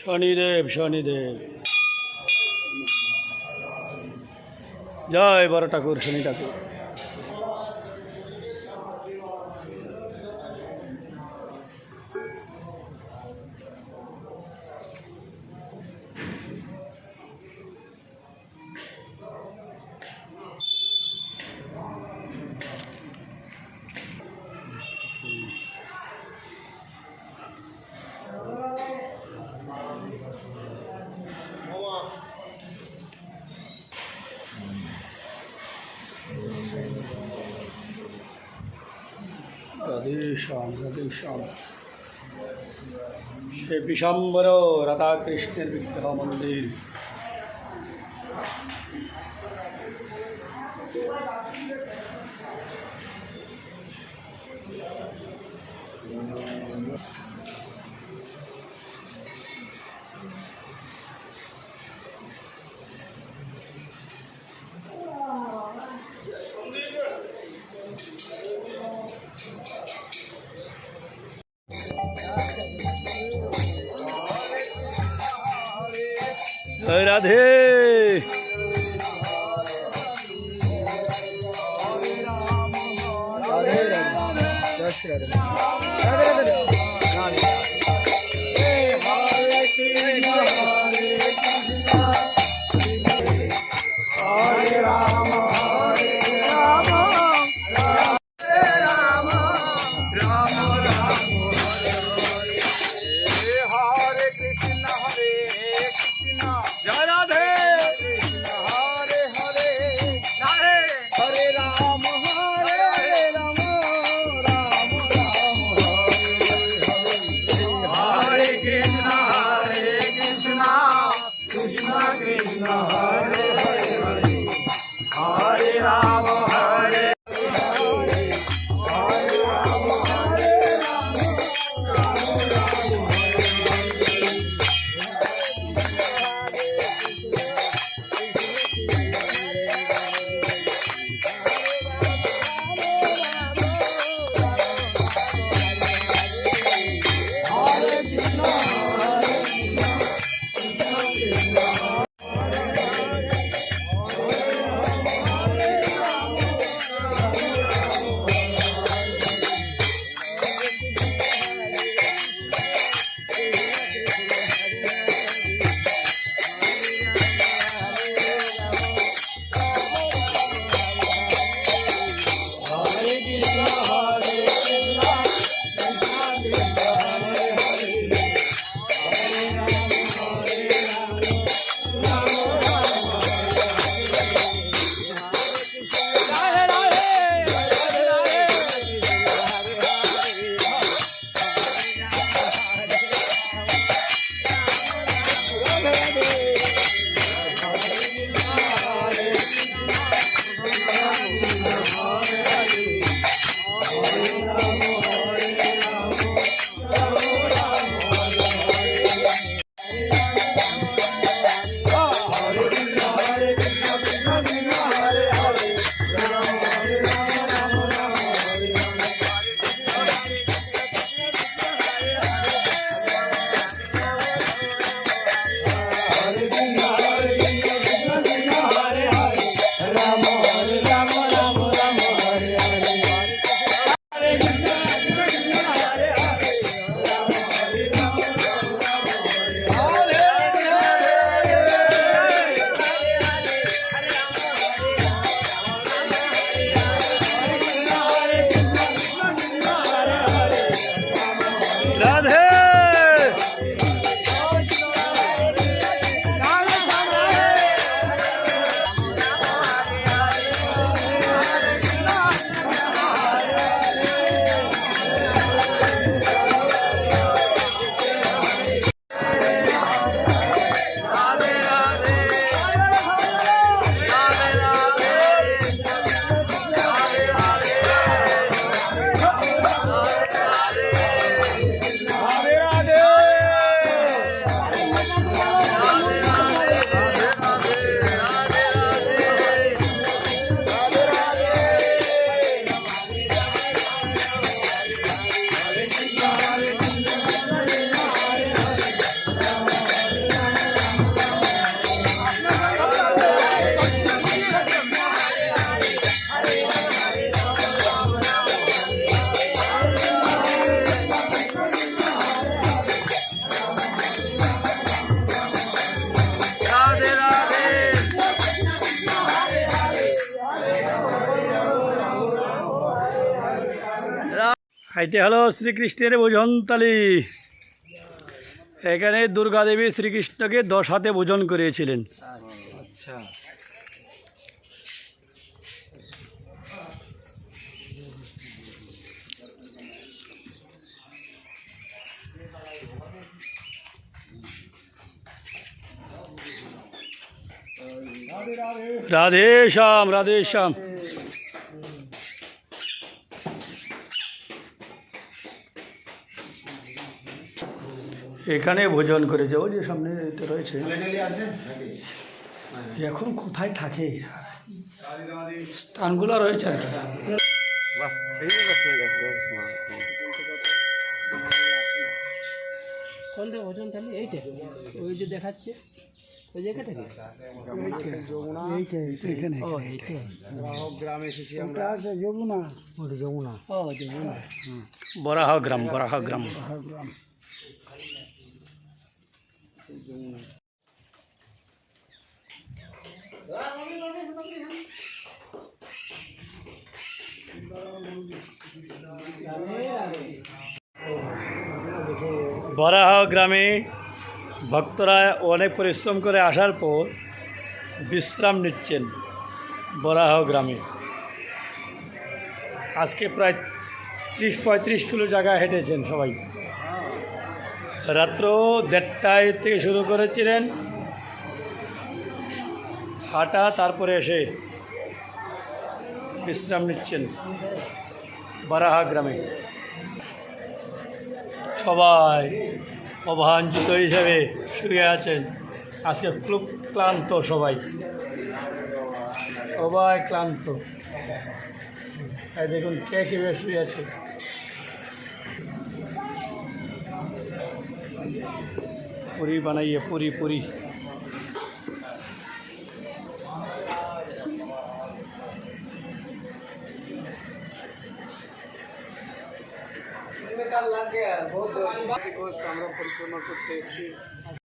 শনিদেব শনিদেব জয় বড় ঠাকুর শনি ঠাকুর। রাধে শ্যাম রাধে শ্যাম সে বিশম্বর রাধাকৃষ্ণের বিগ্রহ মন্দির। Thank রাধে রাধে। রাধে রাধে। রাধে। হাইতে হলো শ্রীকৃষ্ণের ভোজনতালি এখানে দুর্গা দেবী শ্রীকৃষ্ণকে দশ হাতে ভোজন করিয়েছিলেন আচ্ছা। রাধে শ্যাম রাধে শ্যাম। এখানে ভোজন করেছে। ওই যে সামনে তো রয়েছে। এখন কোথায় থাকে? স্থানগুলো রয়েছে আর কোনটা তাহলে এইটা। ওই যে দেখাচ্ছে। ওই জায়গাটা কি? এখানে ও এইটা। গ্রামে এসেছি আমরা। ওটা যমুনা। ও যমুনা। বরাহ গ্রাম বরাহ গ্রাম। বরাহ গ্রামে। ভক্তরা অনেক পরিশ্রম করে আসার পর বিশ্রাম নিচ্ছেন বরাহ গ্রামে। আজকে প্রায় ত্রিশ পঁয়ত্রিশ কিলো জায়গা হেঁটেছেন সবাই। রাত্র দেড়টায় থেকে শুরু করেছিলেন। হাঁটা তারপরে এসে বিশ্রাম নিচ্ছেন বারাহা গ্রামে। সবাই অভাঞ্চিত হিসেবে শুয়ে আছেন। আজকে খুব ক্লান্ত সবাই। সবাই ক্লান্ত। দেখুন কে কীভাবে শুয়ে আছে। পুরি বানাইয়ে পুরি পুরি আমরা পরিক্রমা করতে এসেছি